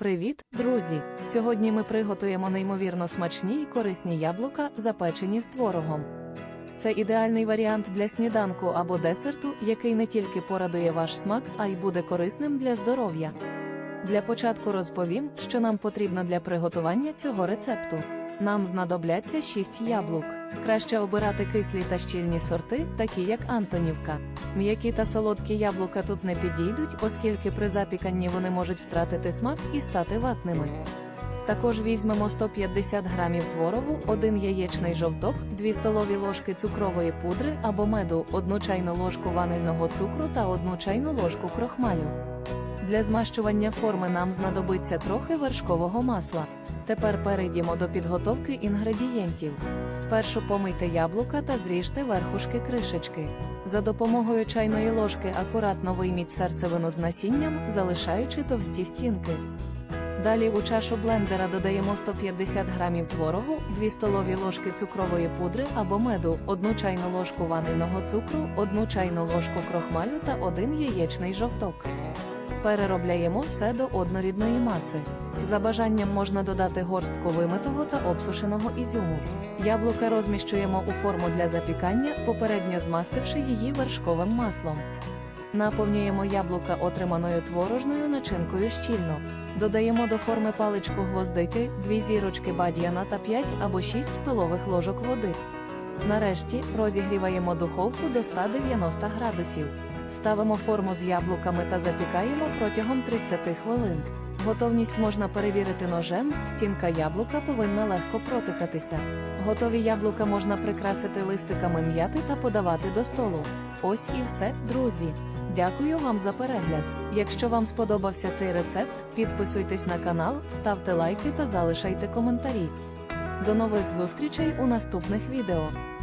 Привіт, друзі! Сьогодні ми приготуємо неймовірно смачні й корисні яблука, запечені з творогом. Це ідеальний варіант для сніданку або десерту, який не тільки порадує ваш смак, а й буде корисним для здоров'я. Для початку розповім, що нам потрібно для приготування цього рецепту. Нам знадобляться 6 яблук. Краще обирати кислі та щільні сорти, такі як Антонівка. М'які та солодкі яблука тут не підійдуть, оскільки при запіканні вони можуть втратити смак і стати ватними. Також візьмемо 150 грамів творогу, 1 яєчний жовток, 2 столові ложки цукрової пудри або меду, 1 чайну ложку ванильного цукру та 1 чайну ложку крохмалю. Для змащування форми нам знадобиться трохи вершкового масла. Тепер перейдімо до підготовки інгредієнтів. Спершу помийте яблука та зріжте верхушки кришечки. За допомогою чайної ложки акуратно вийміть серцевину з насінням, залишаючи товсті стінки. Далі у чашу блендера додаємо 150 грамів творогу, 2 столові ложки цукрової пудри або меду, 1 чайну ложку ванильного цукру, 1 чайну ложку крохмалю та 1 яєчний жовток. Переробляємо все до однорідної маси. За бажанням можна додати горстку вимитого та обсушеного ізюму. Яблука розміщуємо у форму для запікання, попередньо змастивши її вершковим маслом. Наповнюємо яблука отриманою творожною начинкою щільно. Додаємо до форми паличку гвоздики, 2 зірочки бадьяна та 5 або 6 столових ложок води. Нарешті розігріваємо духовку до 190 градусів. Ставимо форму з яблуками та запікаємо протягом 30 хвилин. Готовність можна перевірити ножем, стінка яблука повинна легко протикатися. Готові яблука можна прикрасити листиками м'яти та подавати до столу. Ось і все, друзі. Дякую вам за перегляд. Якщо вам сподобався цей рецепт, підписуйтесь на канал, ставте лайки та залишайте коментарі. До нових зустрічей у наступних відео.